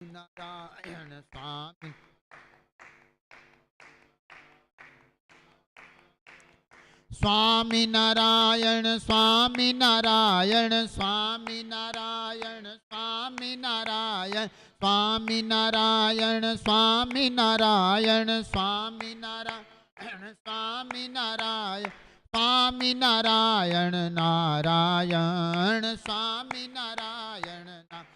નારાયણ સ્વામી સ્વામી નારાયણ સ્વામી નારાયણ સ્વામી નારાયણ સ્વામી નારાયણ સ્વામી નારાયણ સ્વામી નારાયણ સ્વામી નારાયણ સ્વામી નારાયણ સ્વામી નારાયણ નારાયણ સ્વામી નારાયણ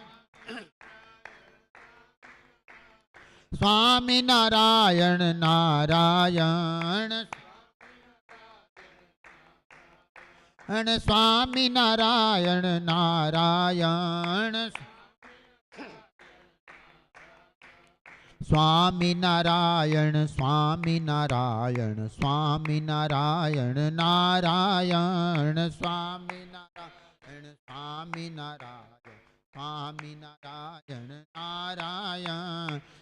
સ્વામી નારાયણ નારાયણ. અને સ્વામી નારાયણ નારાયણ. સ્વામી નારાયણ સ્વામી નારાયણ સ્વામી નારાયણ નારાયણ. સ્વામી નારાયણ સ્વામી નારાયણ સ્વામી નારાયણ નારાયણ.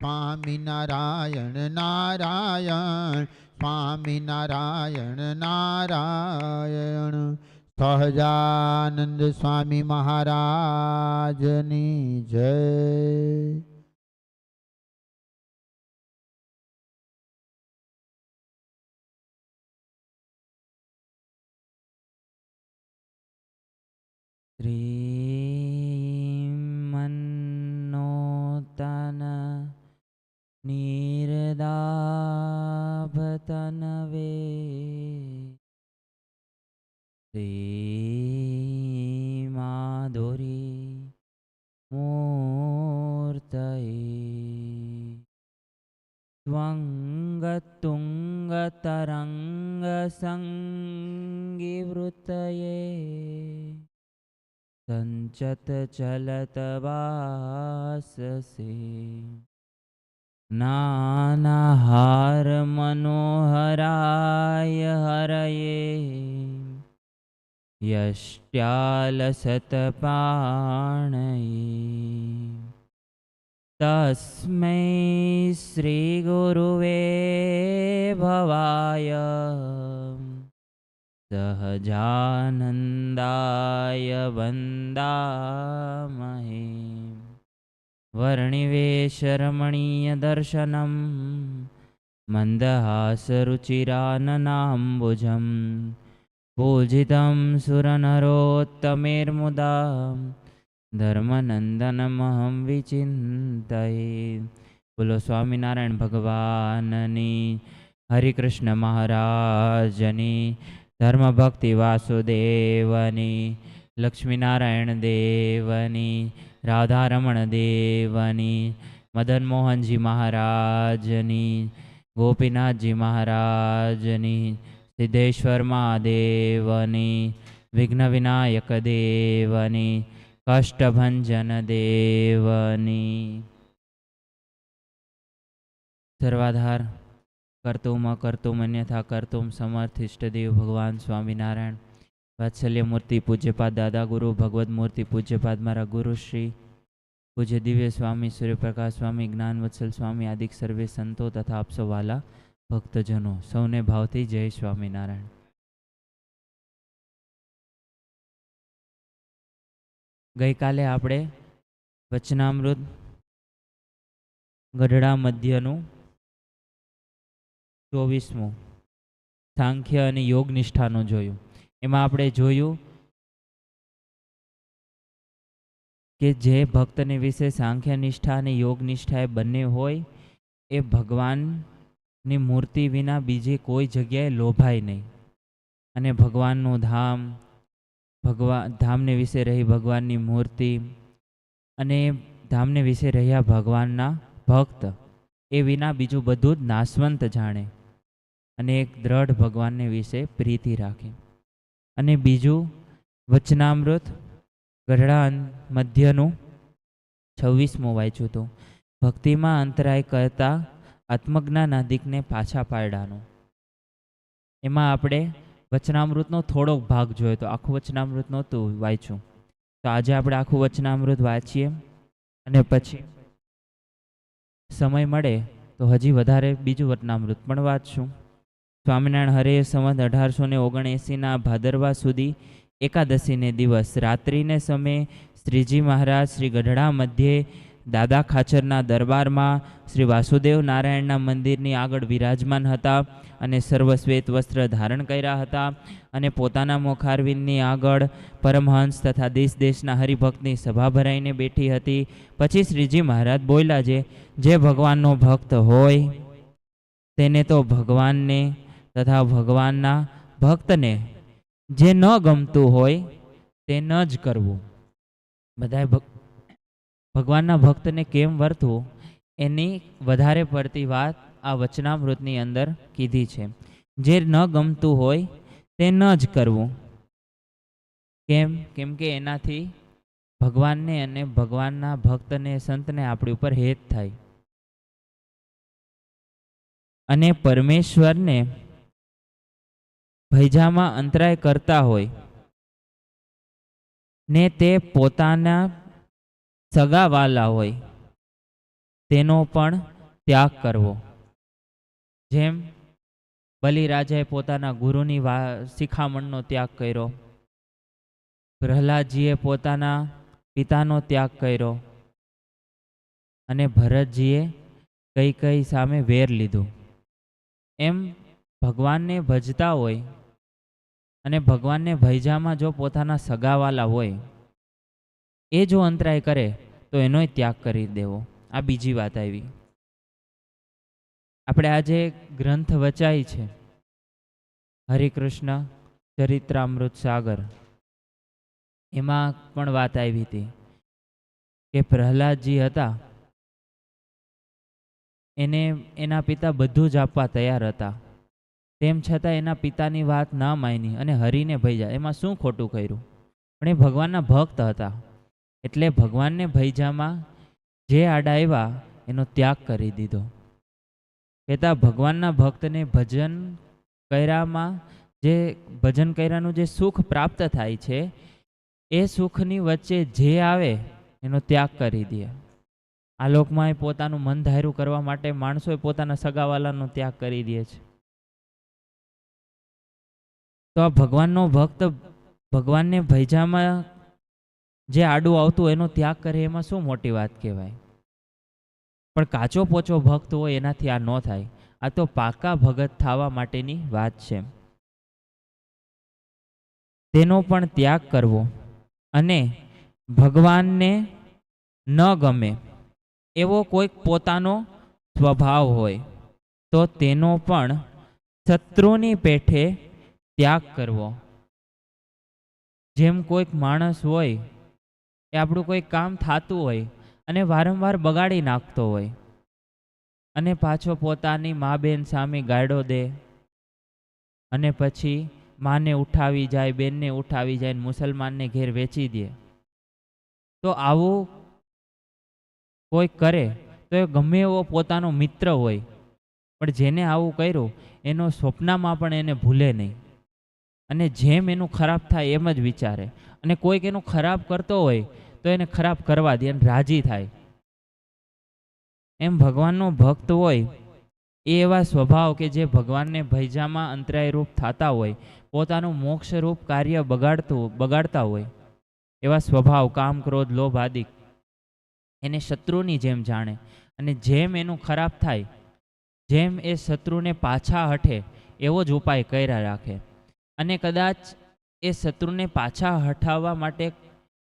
સ્વામી નારાયણ નારાયણ સ્વામી નારાયણ નારાયણ. સહજાનંદ સ્વામી મહારાજની જય. શ્રી सञ्चत चलत वाससे। नानाहार मनोहराय हरये। यष्ट्यालसतपाणये। तस्मै श्रीगुरुवे भवाय सहजानन्दाय वन्दामहे। वर्णिवेशरमणीयदर्शनं मन्दहासरुचिराननाम्बुजं पूजितं सुरनरोत्तमेर्मुदा धर्मनन्दनमहं विचिन्तये। बोलो स्वामिनारायण स्वामिनारायणभगवान्नि हरिकृष्णमहाराजनि મહારાજની ધર્મભક્તિ વાસુદેવની લક્ષ્મીનારાયણ દેવની રાધારમણ દેવની મદન મોહનજી મહારાજની ગોપીનાથજી મહારાજની સિદ્ધેશ્વર મહાદેવની વિઘ્ન વિનાયક દેવની કષ્ટભંજન દેવની સર્વાધાર કર્તુમ અકર્તુમ અન્યથા કર્તુમ સમર્થ ઇષ્ટદેવ ભગવાન સ્વામિનારાયણ. વાત્સલ્ય મૂર્તિ પૂજ્યપાદ દાદા ગુરુ, ભગવદ મૂર્તિ પૂજ્યપાદ મારા ગુરુશ્રી પૂજ્ય દિવ્ય સ્વામી, સૂર્યપ્રકાશ સ્વામી, જ્ઞાન વત્સલ સ્વામી, આદિક સર્વે સંતો તથા આપસો વાલા ભક્તજનો. સૌને ભાવથી જય સ્વામિનારાયણ. ગઈકાલે આપણે વચનામૃત ગઢડા મધ્યનું ચોવીસમું. સાંખ્ય અને યોગ નિષ્ઠાનું જોયું. એમાં આપણે જોયું કે જે ભક્તને વિશે સાંખ્ય નિષ્ઠા અને યોગ નિષ્ઠા એ બંને હોય, એ ભગવાનની મૂર્તિ વિના બીજી કોઈ જગ્યાએ લોભાય નહીં. અને ભગવાનનું ધામ ભગવાન ધામને વિશે રહી ભગવાનની મૂર્તિ અને ધામને વિશે રહ્યા ભગવાનના ભક્ત, એ વિના બીજું બધું જ નાશવંત જાણે. અને એક દ્રઢ ભગવાનને વિશે પ્રીતિ રાખે. અને બીજું, વચનામૃત ગઢડા મધ્યનું છવ્વીસમું વાંચ્યું હતું. ભક્તિમાં અંતરાય કરતા આત્મજ્ઞાન અધિકને પાછા પાડવાનું એમાં આપણે વચનામૃતનો થોડોક ભાગ જોયો તો, આખું વચનામૃત નહોતું વાંચ્યું. તો આજે આપણે આખું વચનામૃત વાંચીએ અને પછી સમય મળે તો હજી વધારે બીજું વચનામૃત પણ વાંચશું. સ્વામિનારાયણ હરે સંવત અઢારસો ને ઓગણએંસીના ભાદરવા સુધી એકાદશીને દિવસ. રાત્રિને સમયે શ્રીજી મહારાજ શ્રી ગઢડા મધ્યે દાદા ખાચરના દરબારમાં શ્રી વાસુદેવ નારાયણના મંદિરની આગળ વિરાજમાન હતા અને સર્વ શ્વેત વસ્ત્ર ધારણ કર્યા હતા અને પોતાના મુખારવિંદની આગળ પરમહંસ તથા દેશ દેશના હરિભક્તની સભા ભરાઈને બેઠી હતી. પછી શ્રીજી મહારાજ બોલ્યા છે, જે ભગવાનનો ભક્ત હોય, તેને તો ભગવાનને તથા ભગવાનના ભક્તને જે ન ગમતું હોય તે ન જ કરવું. બધાએ ભગવાનના ભક્તને કેમ વર્તવું? એની વધારે પડતી વાત આ વચનામૃતની અંદર કીધી છે. જે ન ગમતું હોય તે ન જ કરવું. કેમ? કેમ કે એનાથી ભગવાનને અને ભગવાનના ભક્તને, સંતને આપણી ઉપર હેત થાય. અને પરમેશ્વરને ભૈજામાં અંતરાય કરતા હોય. ને તે પોતાના સગાવાલા હોય. તેનો પણ ત્યાગ કરવો. જેમ બલિરાજાએ પોતાના ગુરુની વા, શિખામણનો ત્યાગ કર્યો. પ્રહલાદજીએ પોતાના પિતાનો ત્યાગ કર્યો. અને ભરતજીએ કઈ કઈ સામે વેર લીધું. એમ ભગવાનને ભજતા હોય અને ભગવાનને ભૈજામાં જો પોતાના સગાવાલા હોય, એ જો અંતરાય કરે, તો એનોય ત્યાગ કરી દેવો. આ બીજી વાત આવી. આપણે આજે ગ્રંથ વચાય છે. હરિકૃષ્ણ ચરિત્રામૃત સાગર. એમાં પણ વાત આવી હતી કે પ્રહલાદજી હતા. એને એના પિતા બધું જ આપવા તૈયાર હતા. તેમ છતાં એના પિતાની વાત ના માની અને હરીને ભૈજા એમાં શું ખોટું કર્યું? પણ એ ભગવાનના ભક્ત હતા. એટલે ભગવાનને ભૈજામાં જે આડા આવ્યા, એનો ત્યાગ કરી દીધો. કહેતા ભગવાનના ભક્તને ભજન કર્યામાં જે, ભજન કર્યાનું જે સુખ પ્રાપ્ત થાય છે, એ સુખની વચ્ચે જે આવે, એનો ત્યાગ કરી દે. આ લોકમાં એ પોતાનું મન ધાર્યું કરવા માટે માણસોએ પોતાના સગાવાલાનો ત્યાગ કરી દે છે. તો આ ભગવાનનો ભક્ત ભગવાનને ભૈજામાં જે આડું આવતું એનો ત્યાગ કરે, એમાં શું મોટી વાત કહેવાય? પણ કાચો પોચો ભક્ત હોય એનાથી આ ન થાય. આ તો પાકા ભગત થવા માટેની વાત છે. તેનો પણ ત્યાગ કરવો અને ભગવાનને ન ગમે એવો કોઈક પોતાનો સ્વભાવ હોય તો તેનો પણ શત્રુની પેઠે ત્યાગ કરવો. જેમ કોઈક માણસ હોય, એ આપણું કોઈ કામ થતું હોય, અને વારંવાર બગાડી નાખતો હોય, અને પાછો પોતાની મા બેન સામે ગાડો દે, અને પછી માને ઉઠાવી જાય, બેનને ઉઠાવી જાય મુસલમાનને ઘેર વેચી દે. તો આવું કોઈ કરે, તો એ ગમે એવો પોતાનો મિત્ર હોય, પણ જેને આવું કર્યું, એનો સ્વપ્નમાં પણ એને ભૂલે નહીં. અને જેમ એનું ખરાબ થાય એમ જ વિચારે. અને કોઈક એનું ખરાબ કરતો હોય તો એને ખરાબ કરવા દે અને રાજી થાય. એમ ભગવાનનો ભક્ત હોય એ એવા સ્વભાવ કે જે ભગવાનને ભૈજામાં અંતરાય રૂપ થતા હોય, પોતાનું મોક્ષ રૂપ કાર્ય બગાડતું, બગાડતા હોય. એવા સ્વભાવ, કામ, ક્રોધ, લોભ આદિ એને શત્રુની જેમ જાણે. અને જેમ એનું ખરાબ થાય, જેમ એ શત્રુને પાછા હઠે એવો જ ઉપાય કર્યા રાખે. અને કદાચ એ શત્રુને પાછા હટાવવા માટે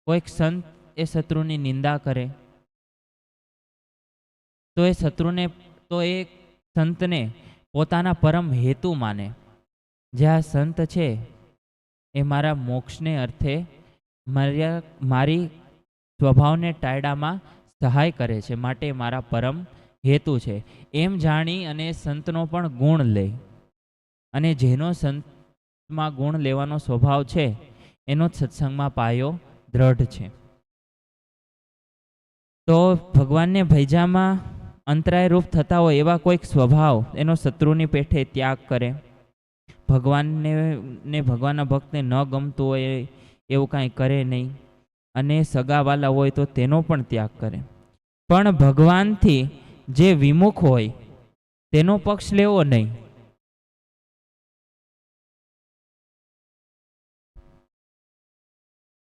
કોઈક સંત એ શત્રુની નિંદા કરે. તો એ શત્રુને, તો એ સંતને પોતાના પરમ હેતુ માને. જે આ સંત છે, એ મારા મોક્ષને અર્થે મારા મારી સ્વભાવને ટાયડામાં સહાય કરે છે, માટે મારા પરમ હેતુ છે. એમ જાણી અને સંતનો પણ ગુણ લે. અને જેનો સંતમાં ગુણ લેવાનો સ્વભાવ છે, એનો જ સત્સંગમાં પાયો દ્રઢ છે. તો ભગવાનને ભૈજામાં અંતરાયરૂપ થતા હોય એવા કોઈક સ્વભાવ એનો શત્રુની પેઠે ત્યાગ કરે. ભગવાનને, ને ભગવાનના ભક્તને ન ગમતું હોય એવું કાંઈ કરે નહીં. અને સગાવાલા હોય તો તેનો પણ ત્યાગ કરે. પણ ભગવાનથી જે વિમુખ હોય, તેનો પક્ષ લેવો નહીં.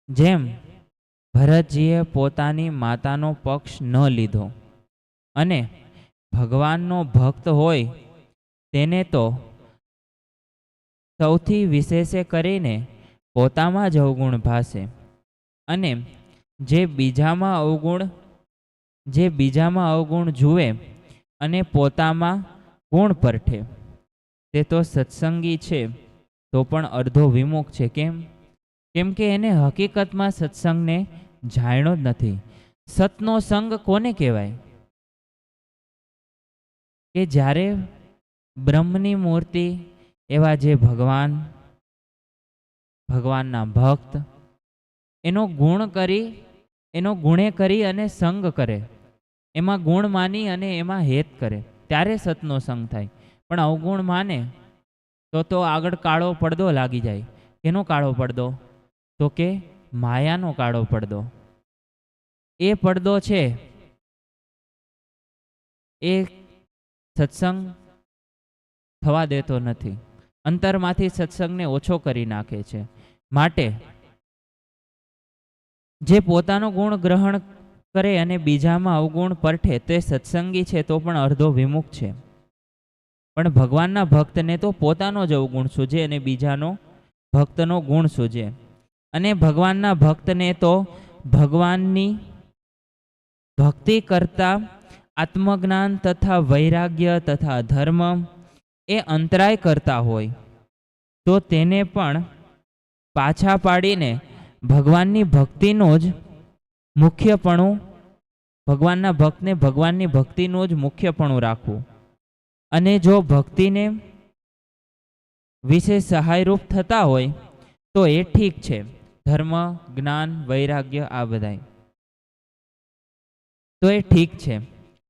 જેમ ભરતજીએ પોતાની માતાનો પક્ષ ન લીધો અને ભગવાનનો ભક્ત હોય તેને તો સૌથી વિશેષે કરીને પોતામાં જ અવગુણ ભાસે અને જે બીજામાં અવગુણ, જે બીજામાં અવગુણ જુએ અને પોતામાં ગુણ પરઠે, તે તો સત્સંગી છે, તો પણ અડધો વિમુખ છે, કેમ? કેમ કે એને હકીકતમાં સત્સંગને જાણ્યો જ નથી. સતનો સંગ કોને કહેવાય? કે જ્યારે બ્રહ્મની મૂર્તિ, એવા જે ભગવાન, ભગવાનના ભક્ત, એનો ગુણ કરી, એનો ગુણે કરી અને સંગ કરે. એમાં ગુણ માની અને એમાં હેત કરે. ત્યારે સતનો સંગ થાય. પણ અવગુણ માને, તો તો આગળ કાળો પડદો લાગી જાય. કેનો કાળો પડદો? તો કે માયાનો કાળો પડદો. એ પડદો છે એ સત્સંગ થવા દેતો નથી. અંતરમાંથી સત્સંગને ઓછો કરી નાખે છે. માટે જે પોતાનો ગુણ ગ્રહણ કરે અને બીજામાં અવગુણ પરઠે તે સત્સંગી છે તો પણ અર્ધો વિમુખ છે. પણ ભગવાનના ભક્તને તો પોતાનો જ અવગુણ સૂજે અને બીજાનો ભક્તનો ગુણ સૂજે. અને ભગવાનના ભક્તને તો ભગવાનની ભક્તિ કરતા આત્મજ્ઞાન તથા વૈરાગ્ય તથા ધર્મ એ અંતરાય કરતા હોય, તો તેને પણ પાછા પાડીને ભગવાનની ભક્તિનો જ મુખ્યપણું, ભગવાનના ભક્તને ભગવાનની ભક્તિનું જ મુખ્યપણું રાખવું. અને જો ભક્તિને વિશે સહાયરૂપ થતા હોય, તો એ ઠીક છે. ધર્મ, જ્ઞાન, વૈરાગ્ય આ બધાય. તો એ ઠીક છે.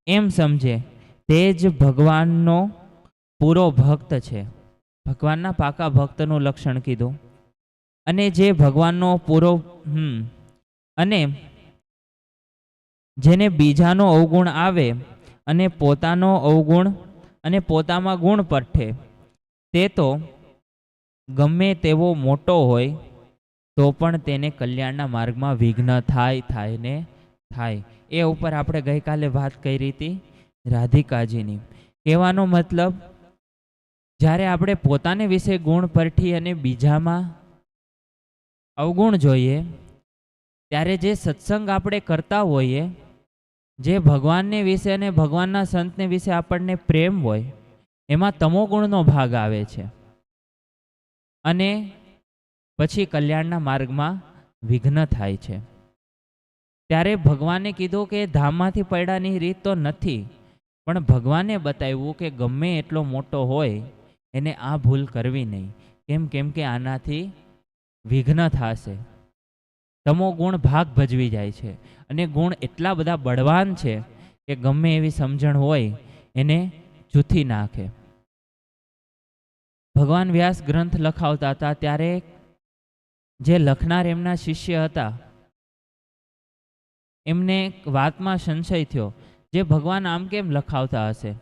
એમ સમજે તે જ ભગવાનનો પૂરો ભક્ત છે. ભગવાનના પાકા ભક્તનું લક્ષણ કીધું. અને જે ભગવાનનો પૂરો, હમ, અને જેને બીજાનો અવગુણ આવે, અને પોતાનો અવગુણ, અને પોતામાં ગુણ પરઠે તે તો ગમે તેવો મોટો હોય તો પણ તેને કલ્યાણના માર્ગમાં વિઘ્ન થાય થાય ને થાય. એ ઉપર આપણે ગઈકાલે વાત કરી હતી રાધિકાજીની. કહેવાનો મતલબ, જ્યારે આપણે પોતાને વિશે ગુણ પરઠી અને બીજામાં અવગુણ જોઈએ, ત્યારે જે સત્સંગ આપણે કરતા હોઈએ, જે ભગવાનને વિશે અને ભગવાનના સંતને વિશે આપણને પ્રેમ હોય, એમાં તમોગુણનો ભાગ આવે છે. અને પછી કલ્યાણના માર્ગમાં વિઘ્ન થાય છે. ત્યારે ભગવાને કીધું કે ધામમાંથી પડ્યાની રીત તો નથી, પણ ભગવાને બતાવ્યું કે ગમે એટલો મોટો હોય, એને આ ભૂલ કરવી નહીં. કેમ કેમ કે આનાથી વિઘ્ન થશે. તમો ગુણ ભાગ ભજવી જાય છે અને ગુણ એટલા બધા બળવાન છે કે ગમે એવી સમજણ હોય, એને જૂથી નાખે. ભગવાન વ્યાસ ગ્રંથ લખાવતા હતા ત્યારે જે લખનાર એમના શિષ્ય હતા, એમને વાતમાં સંશય થયો, જે ભગવાન આમ કેમ લખાવતા હશે?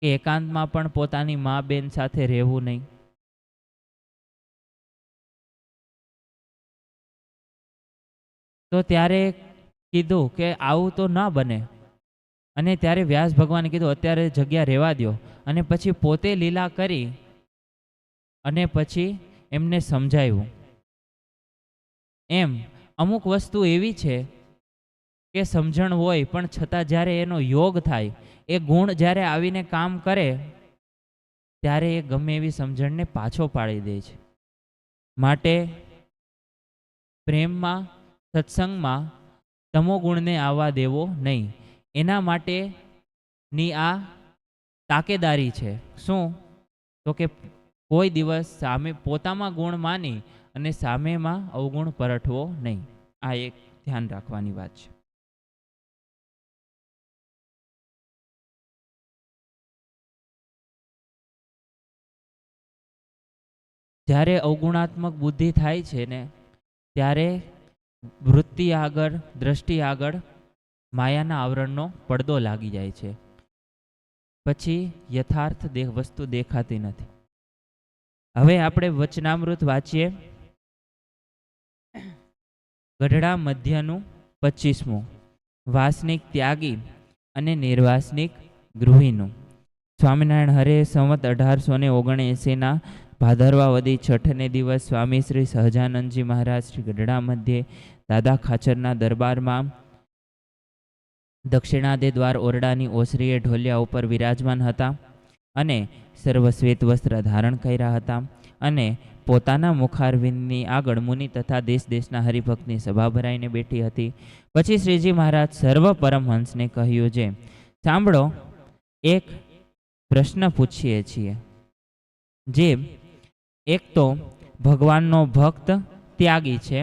કે એકાંતમાં પણ પોતાની મા બેન સાથે રહેવું નહીં. તો ત્યારે કીધું કે આવું તો ના બને. અને ત્યારે વ્યાસ ભગવાને કીધું, અત્યારે જગ્યા રહેવા દ્યો. અને પછી પોતે લીલા કરી અને પછી એમને સમજાવ્યું એમ, અમુક વસ્તુ એવી છે કે સમજણ હોય, પણ છતાં જ્યારે એનો યોગ થાય, એ ગુણ જ્યારે આવીને કામ કરે, ત્યારે એ ગમે એવી સમજણને પાછો પાડી દે છે. માટે પ્રેમમાં, સત્સંગમાં તમોગુણને આવવા દેવો નહીં. એના માટેની આ તાકેદારી છે. શું? તો કે કોઈ દિવસ સામે પોતામાં ગુણ માની અને સામેમાં અવગુણ પરઠવો નહીં. આ એક ધ્યાન રાખવાની વાત છે. જ્યારે અવગુણાત્મક બુદ્ધિ થાય છે ને, ત્યારે વૃત્તિ આગળ, દ્રષ્ટિ આગળ માયાના આવરણનો પડદો લાગી જાય છે. પછી યથાર્થ દેહ વસ્તુ દેખાતી નથી. હવે આપણે વચનામૃત વાંચીએ. ગઢડા મધ્યનું પચીસમું વાસનિક ત્યાગી અને નિર્વાસનિક ગૃહિનું. સ્વામિનારાયણ હરે સંવત અઢારસો ને ઓગણએંસીના ભાદરવા વદી છઠને દિવસ સ્વામી શ્રી સહજાનંદજી મહારાજ શ્રી ગઢડા મધ્યે દાદા ખાચરના દરબારમાં દક્ષિણાદે દ્વાર ઓરડાની ઓસરીએ ઢોલિયા ઉપર વિરાજમાન હતા અને સર્વ શ્વેત વસ્ત્ર ધારણ કર્યા હતા અને પોતાના મુખારવિંદની આગળ મુનિ તથા દેશ દેશના હરિભક્તની સભા ભરાઈને બેઠી હતી. પછી શ્રીજી મહારાજ સર્વ પરમહંસને કહ્યું છે સાંભળો, એક પ્રશ્ન પૂછીએ છીએ. જે એક તો ભગવાનનો ભક્ત ત્યાગી છે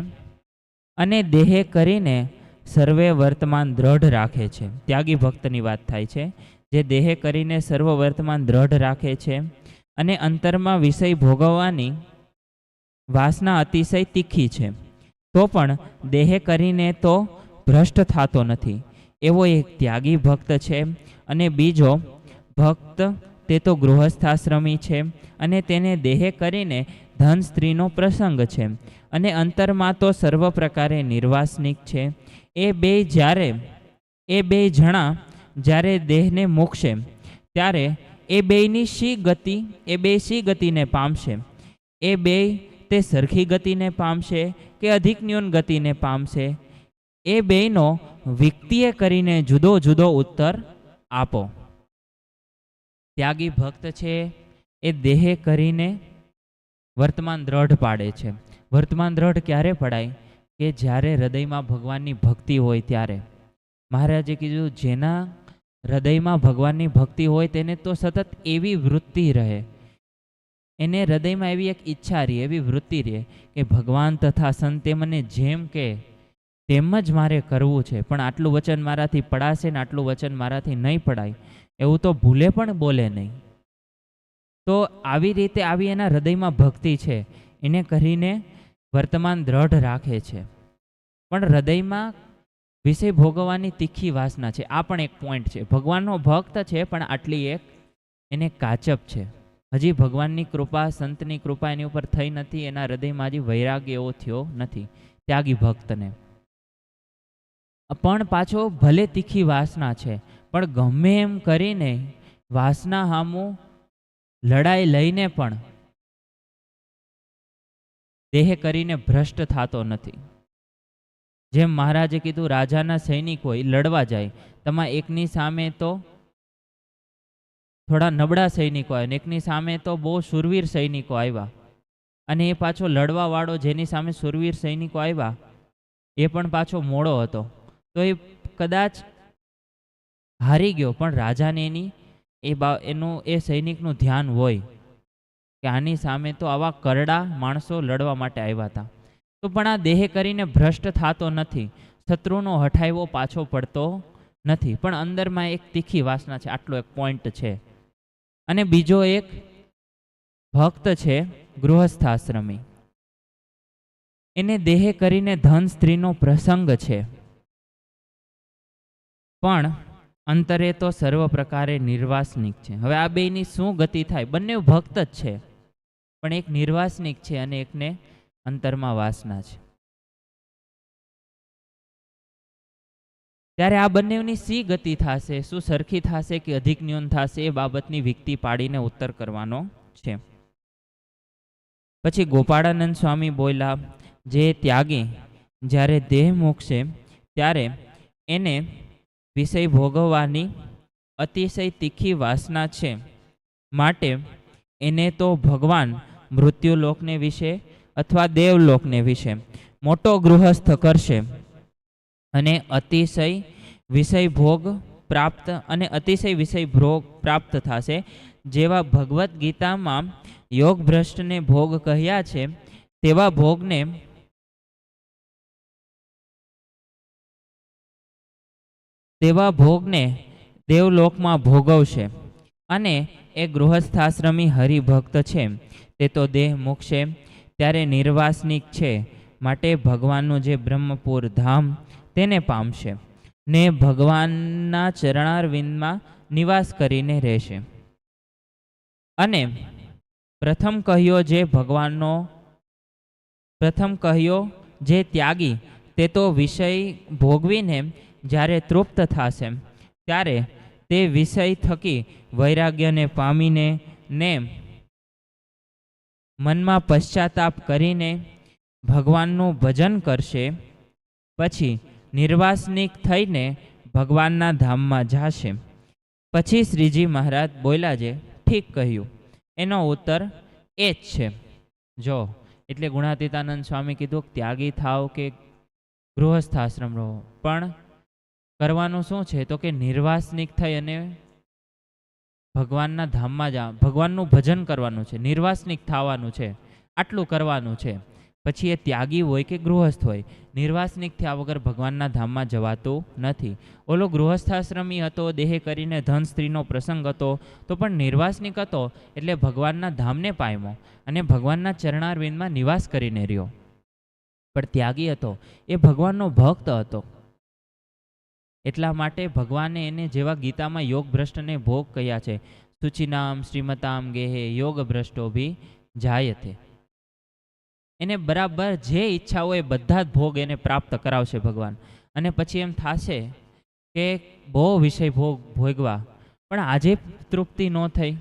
અને દેહે કરીને સર્વે વર્તમાન દ્રઢ રાખે છે. ત્યાગી ભક્તની વાત થાય છે. જે દેહે કરીને સર્વ વર્તમાન દ્રઢ રાખે છે અને અંતરમાં વિષય ભોગવવાની વાસના અતિશય તીખી છે. તો પણ દેહે કરીને તો ભ્રષ્ટ થતો નથી. એવો એક ત્યાગી ભક્ત છે અને બીજો ભક્ત તે તો ગૃહસ્થાશ્રમી છે અને તેને દેહે કરીને ધન સ્ત્રીનો પ્રસંગ છે અને અંતરમાં તો સર્વ પ્રકારે નિર્વાસનિક છે. એ બે જ્યારે, એ બે જણા જ્યારે દેહને મૂકશે ત્યારે એ બેયની શી ગતિ, એ બે શી ગતિને પામશે? એ બે તે સરખી ગતિને પામશે કે અધિક ન્યૂન ગતિને પામશે? એ બેયનો વ્યક્તિએ કરીને જુદો જુદો ઉત્તર આપો. ત્યાગી ભક્ત છે, એ દેહે કરીને વર્તમાન દ્રઢ પાડે છે. વર્તમાન દ્રઢ ક્યારે પડાય? કે જ્યારે હૃદયમાં ભગવાનની ભક્તિ હોય ત્યારે. મહારાજે કીધું, જેના હૃદયમાં ભગવાનની ભક્તિ હોય તેને તો સતત એવી વૃત્તિ રહે. એને હૃદયમાં એવી એક ઈચ્છા રહે, એવી વૃત્તિ રહે કે ભગવાન તથા સંતે મને જેમ કે તેમ જ મારે કરવું છે. પણ આટલું વચન મારાથી પડાશે ને આટલું વચન મારાથી નહીં પડાય. એવું તો ભૂલે પણ બોલે નહીં. તો આવી રીતે આવી એના હૃદયમાં ભક્તિ છે. એને કરીને વર્તમાન દ્રઢ રાખે છે. પણ હૃદયમાં વિષય ભોગવવાની તીખી વાસના છે. આ પણ એક પોઈન્ટ છે. ભગવાનનો ભક્ત છે, પણ આટલી એક એને કાચપ છે. હજી ભગવાનની કૃપા, સંતની કૃપા એની ઉપર થઈ નથી, એના હૃદયમાં હજી વૈરાગ એવો થયો નથી. ત્યાગી ભક્તને. પણ પાછો ભલે તીખી વાસના છે, પણ ગમે એમ કરીને વાસના હામું લડાઈ લઈને પણ દેહ કરીને ભ્રષ્ટ થતો નથી. જેમ મહારાજે કીધું, રાજાના સૈનિક હોય લડવા જાય, તમા એકની સામે તો થોડા નબળા સૈનિકો આવ્યા એકની સામે તો બહુ સુરવીર સૈનિકો આવ્યા. અને એ પાછો લડવાવાળો જેની સામે સુરવીર સૈનિકો આવ્યા, એ પણ પાછો મોડો હતો. તો એ કદાચ હારી ગયો, પણ રાજાને એની, એ બા, એનું, એ સૈનિકનું ધ્યાન હોય કે આની સામે તો આવા કરડા માણસો લડવા માટે આવ્યા હતા. તો પણ આ દેહ કરીને ભ્રષ્ટ થતો નથી. શત્રુનો હઠાવો પાછો પડતો નથી. પણ અંદરમાં એક તીખી વાસના છે, આટલો એક પોઈન્ટ છે. અને બીજો એક ભક્ત છે ગૃહસ્થાશ્રમી. એને દેહે કરીને ધન સ્ત્રીનો પ્રસંગ છે. પણ અંતરે તો સર્વ પ્રકારે નિર્વાસનિક છે. હવે આ બેયની શું ગતિ થાય? બંને ભક્ત જ છે. પણ એક નિર્વાસનિક છે અને એકને અંતરમાં વાસના છે. ત્યારે આ બંનેની સી ગતિ થશે, શું સરખી થશે કે અધિક ન્યૂન થશે એ બાબતની વિકતી પાડીને ઉત્તર કરવાનો છે. પછી ગોપાળાનંદ સ્વામી બોલ્યા, જે ત્યાગી, જ્યારે દેહ મૂકશે ત્યારે એને વિષય ભોગવવાની અતિશય તીખી વાસના છે. માટે એને તો ભગવાન મૃત્યુલોકને વિશે અથવા દેવલોકને વિશે મોટો ગૃહસ્થ કરશે. અને અતિશય વિષય ભોગ પ્રાપ્ત અને અતિશય વિષય ભોગ પ્રાપ્ત થશે. જેવા ભગવદ્ ગીતામાં યોગ ભ્રષ્ટને ભોગ કહ્યા છે, તેવા ભોગને તેવા ભોગને દેવલોકમાં ભોગવશે. અને એ ગૃહસ્થાશ્રમી હરિભક્ત છે, તે તો દેહ મૂકશે ત્યારે નિર્વાસનિક છે, માટે ભગવાનનું જે બ્રહ્મપુર ધામ તેને પામશે ને ભગવાનના ચરણારવિંદમાં નિવાસ કરીને રહેશે. અને પ્રથમ કહ્યો જે ભગવાનનો, પ્રથમ કહ્યો જે ત્યાગી, તે તો વિષય ભોગવીને જ્યારે તૃપ્ત થશે, ત્યારે તે વિષય થકી વૈરાગ્યને પામીને ને મનમાં પશ્ચાતાપ કરીને ભગવાનનું ભજન કરશે. પછી નિર્વાસનિક થઈને ભગવાનના ધામમાં જાશે. પછી શ્રીજી મહારાજ બોલ્યા ઠીક કહ્યું. એનો ઉત્તર એ જ છે. જો, એટલે ગુણાતીતાનંદ સ્વામી કીધું, ત્યાગી થાવ કે ગૃહસ્થ આશ્રમ રહો. પણ કરવાનું શું છે? તો કે નિર્વાસનિક થઈ અને ભગવાનના ધામમાં જા, ભગવાનનું ભજન કરવાનું છે. નિર્વાસનિક થવાનું છે. આટલું કરવાનું છે. પછી એ ત્યાગી હોય કે ગૃહસ્થ હોય, નિર્વાસનિક થયા વગર ભગવાનના ધામમાં જવાતું નથી. ઓલો ગૃહસ્થાશ્રમી હતો, દેહે કરીને ધન સ્ત્રીનો પ્રસંગ હતો, તો પણ નિર્વાસનિક હતો એટલે ભગવાનના ધામને પામ્યો અને ભગવાનના ચરણારવિંદમાં નિવાસ કરીને રહ્યો. પણ ત્યાગી હતો. એ ભગવાનનો ભક્ત હતો. એટલા માટે ભગવાને એને જેવા ગીતામાં યોગ ભ્રષ્ટને ભોગ કહ્યા છે. સુચિનામ, શ્રીમતામ ગેહે યોગ ભ્રષ્ટો ભી જાયતે. એને બરાબર જે ઈચ્છા હોય એ બધા જ ભોગ એને પ્રાપ્ત કરાવશે ભગવાન. અને પછી એમ થશે કે બહુ વિષય ભોગ ભોગવા. પણ આજે તૃપ્તિ ન થઈ.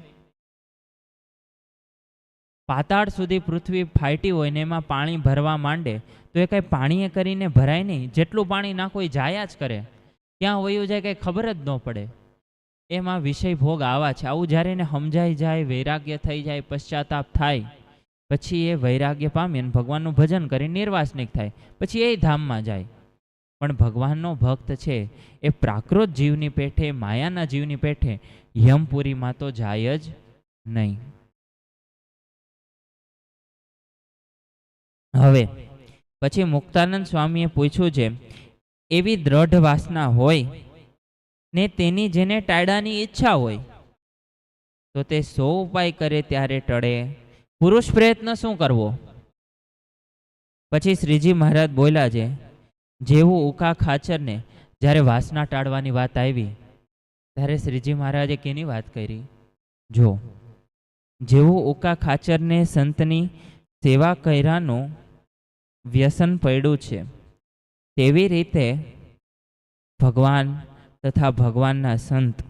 પાતાળ સુધી પૃથ્વી ફાટી હોય ને એમાં પાણી ભરવા માંડે, તો એ કંઈ પાણીએ કરીને ભરાય નહીં. જેટલું પાણી નાખો એ જાયા જ કરે. ક્યાં વયું જાય કંઈ ખબર જ ન પડે. એમાં વિષય ભોગ આવા છે. આવું જ્યારે એને સમજાઈ જાય, વૈરાગ્ય થઈ જાય, પશ્ચાતાપ થાય પછી એ વૈરાગ્ય પામી અને ભગવાનનું ભજન કરી નિર્વાસનિક થાય. પછી એ ધામમાં જાય. પણ ભગવાનનો ભક્ત છે, એ પ્રાકૃત જીવની પેઠે, માયાના જીવની પેઠે યમપુરીમાં તો જાય જ નહીં. હવે, પછી મુક્તાનંદ સ્વામીએ પૂછ્યું છે, એવી દ્રઢ વાસના હોય ને તેની જેને ટાળાની ઈચ્છા હોય, તો તે સો ઉપાય કરે ત્યારે ટળે. પુરુષ પ્રયત્ન શું કરવો? પછી શ્રીજી મહારાજ બોલ્યા છે, જેવું ઉકા ખાચરને જ્યારે વાસના ટાળવાની વાત આવી, ત્યારે શ્રીજી મહારાજે કેની વાત કરી? જો, જેવું ઉકા ખાચરને સંતની સેવા કર્યાનું વ્યસન પડ્યું છે, તેવી રીતે ભગવાન તથા ભગવાનના સંત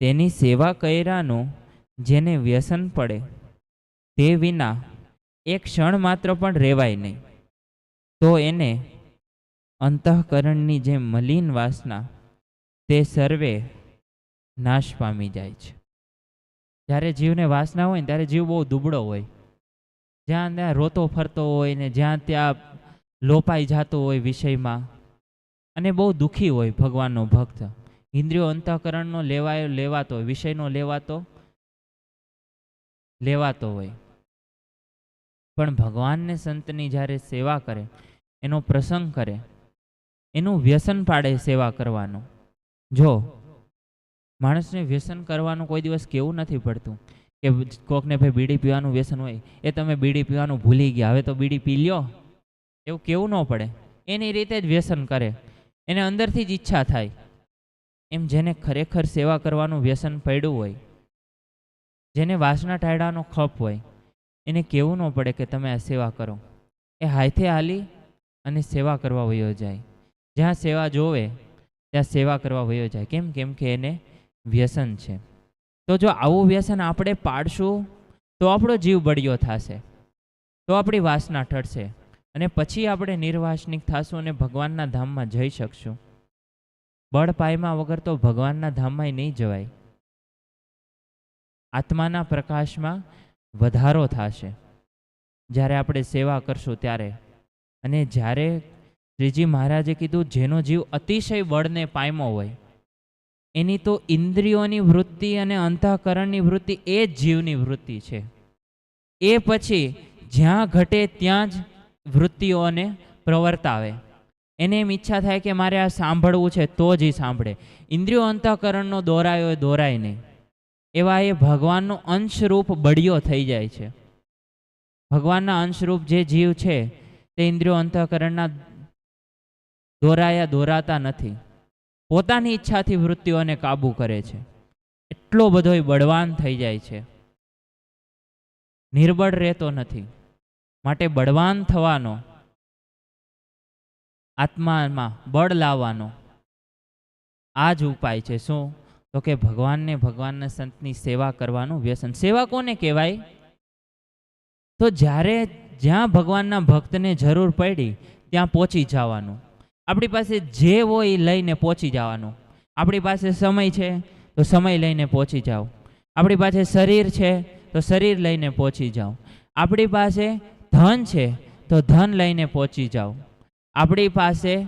તેની સેવા કર્યાનું જેને વ્યસન પડે તે વિના એક ક્ષણ માત્ર પણ રહેવાય નહીં. તો એને અંતઃકરણની જે મલિન વાસના તે સર્વે નાશ પામી જાય છે. જ્યારે જીવને વાસના હોય ને ત્યારે જીવ બહુ દુબળો હોય. જ્યાં ત્યાં રોતો ફરતો હોય ને જ્યાં ત્યાં લોપાઈ જતો હોય વિષયમાં અને બહુ દુઃખી હોય ભગવાનનો ભક્ત. ઇન્દ્રિયો અંતઃકરણનો લેવાયો, લેવાતો વિષયનો લેવાતો લેવાતો હોય. પણ ભગવાનને સંતની જ્યારે સેવા કરે, એનો પ્રસંગ કરે, એનું વ્યસન પાડે સેવા કરવાનું. જો, માણસને વ્યસન કરવાનું કોઈ દિવસ કેવું નથી પડતું કે કોકને ભાઈ બીડી પીવાનું વ્યસન હોય, એ તમે બીડી પીવાનું ભૂલી ગયા, હવે તો બીડી પી લ્યો. એવું કેવું ન પડે. એની રીતે જ વ્યસન કરે. એને અંદરથી જ ઈચ્છા થાય. એમ જેને ખરેખર સેવા કરવાનું વ્યસન પડ્યું હોય, જેને વાસના ટાયડાનો ખપ હોય એને કેવું ન પડે કે તમે આ સેવા કરો. એ હાથે હાલી અને સેવા કરવા વયો જાય. જ્યાં સેવા જોવે, ત્યાં સેવા કરવા વયો જાય. કેમ? કેમ કે એને વ્યસન છે. તો જો આવું વ્યસન આપણે પાડશું, તો આપણો જીવ બળિયો થશે. તો આપણી વાસના ઠરશે. અને પછી આપણે નિર્વાસનિક થશું અને ભગવાનના ધામમાં જઈ શકશું. બળ પાયમાં વગર તો ભગવાનના ધામમાં નહીં જવાય. આત્માના પ્રકાશમાં વધારો થશે. જ્યારે આપણે સેવા કરશું ત્યારે. અને જ્યારે શ્રીજી મહારાજે કીધું, જેનો જીવ અતિશય બળને પામ્યો હોય, એની તો ઇન્દ્રિયોની વૃત્તિ અને અંતઃકરણની વૃત્તિ એ જ જીવની વૃત્તિ છે. એ પછી જ્યાં ઘટે ત્યાં જ વૃત્તિઓને પ્રવર્તાવે એને એમ ઈચ્છા થાય કે મારે આ સાંભળવું છે, તો જ એ સાંભળે. ઇન્દ્રિયો અંતઃકરણનો દોરાયો એ દોરાય નહીં. એવા એ ભગવાનનો અંશરૂપ બળિયો થઈ જાય છે. ભગવાનના અંશરૂપ જે જીવ છે, તે ઇન્દ્રિયો અંતઃકરણના દોરાયા દોરાતા નથી. પોતાની ઈચ્છાથી વૃત્તિઓને કાબુ કરે છે. એટલો બધો બળવાન થઈ જાય છે. નિર્બળ રહેતો નથી. માટે બળવાન થવાનો, આત્મામાં બળ લાવવાનો આ જ ઉપાય છે. શું? તો કે ભગવાનને, ભગવાનના સંતની સેવા કરવાનું વ્યસન. સેવા કોને કહેવાય? તો જ્યારે જ્યાં ભગવાનના ભક્તને જરૂર પડી, ત્યાં પહોંચી જવાનું. આપણી પાસે જે હોય એ લઈને પહોંચી જવાનું. આપણી પાસે સમય છે, તો સમય લઈને પહોંચી જાઓ. આપણી પાસે શરીર છે, તો શરીર લઈને પહોંચી જાઓ. આપણી પાસે ધન છે, તો ધન લઈને પહોંચી જાઓ. આપણી પાસે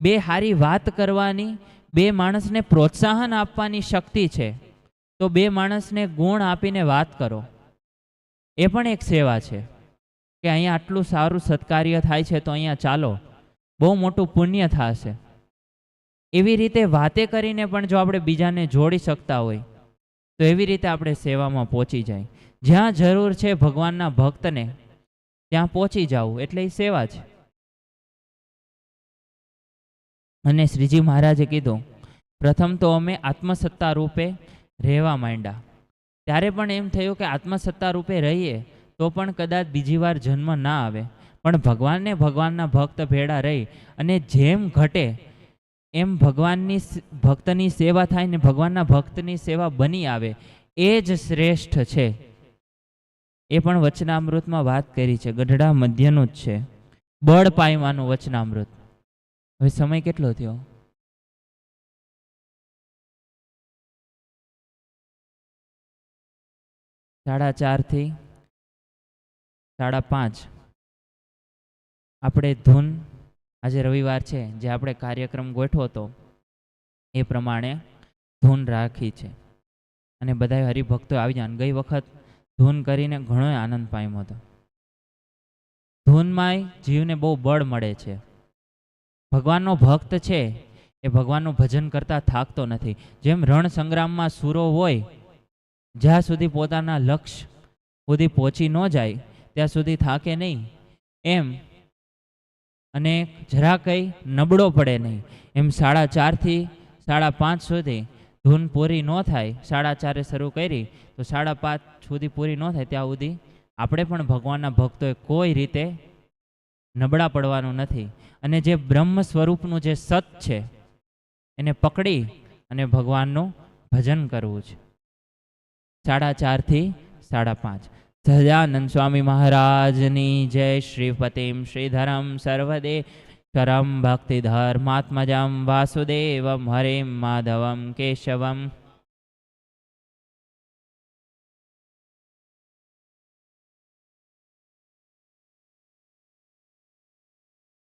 બે હારી વાત કરવાની, બે માણસને પ્રોત્સાહન આપવાની શક્તિ છે, તો બે માણસને ગુણ આપીને વાત કરો. એ પણ એક સેવા છે કે અહીંયા આટલું સારું સત્કાર્ય થાય છે તો અહીંયા ચાલો, બહુ મોટું પુણ્ય થશે. એવી રીતે વાતે કરીને પણ જો આપણે બીજાને જોડી શકતા હોય, તો એવી રીતે આપણે સેવામાં પહોંચી જાય. જ્યાં જરૂર છે ભગવાનના ભક્તને, ત્યાં પહોંચી જવું, એટલે એ સેવા છે. અને શ્રીજી મહારાજે કીધું, પ્રથમ તો અમે આત્મસત્તા રૂપે રહેવા માંડ્યા. ત્યારે પણ એમ થયું કે આત્મસત્તા રૂપે રહીએ, તો પણ કદાચ બીજી વાર જન્મ ના આવે. પણ ભગવાનને ભગવાનના ભક્ત ભેળા રહી અને જેમ ઘટે, એમ ભગવાનની ભક્તની સેવા થાય ને ભગવાનના ભક્તની સેવા બની આવે, એ જ શ્રેષ્ઠ છે. એ પણ વચનામૃતમાં વાત કરી છે. ગઢડા મધ્યનું જ છે. બળ પાયવાનું વચનામૃત. હવે સમય કેટલો થયો? સાડા ચારથી સાડા પાંચ. આપણે ધૂન આજે રવિવાર છે, જે આપણે કાર્યક્રમ ગોઠવો હતો એ પ્રમાણે ધૂન રાખી છે. અને બધા હરિભક્તો આવી જાય ગઈ વખત ધૂન કરીને ઘણો આનંદ પામ્યો હતો. ધૂનમાંય જીવને બહુ બળ મળે છે. ભગવાનનો ભક્ત છે, એ ભગવાનનું ભજન કરતાં થાકતો નથી. જેમ રણ સંગ્રામમાં સૂરો હોય, જ્યાં સુધી પોતાના લક્ષ્ય સુધી પહોંચી ન જાય, ત્યાં સુધી થાકે નહીં. એમ અને જરા કંઈ નબળો પડે નહીં. એમ સાડા ચારથી સાડા પાંચ સુધી ધૂન પૂરી ન થાય. સાડા ચારે શરૂ કરી, તો સાડા પાંચ સુધી પૂરી ન થાય ત્યાં સુધી આપણે પણ ભગવાનના ભક્તોએ કોઈ રીતે નબળા પડવાનું નથી. અને જે બ્રહ્મ સ્વરૂપનું જે સત છે, એને પકડી અને ભગવાનનું ભજન કરવું છે. સાડા ચારથી સાડા પાંચ. સહજાનંદ સ્વામી મહારાજની જય, શ્રીપતિમ શ્રીધરમ સર્વદે કરમ ભક્તિધર્માત્મજમ વાસુદેવમ હરિમ માધવમ કેશવમ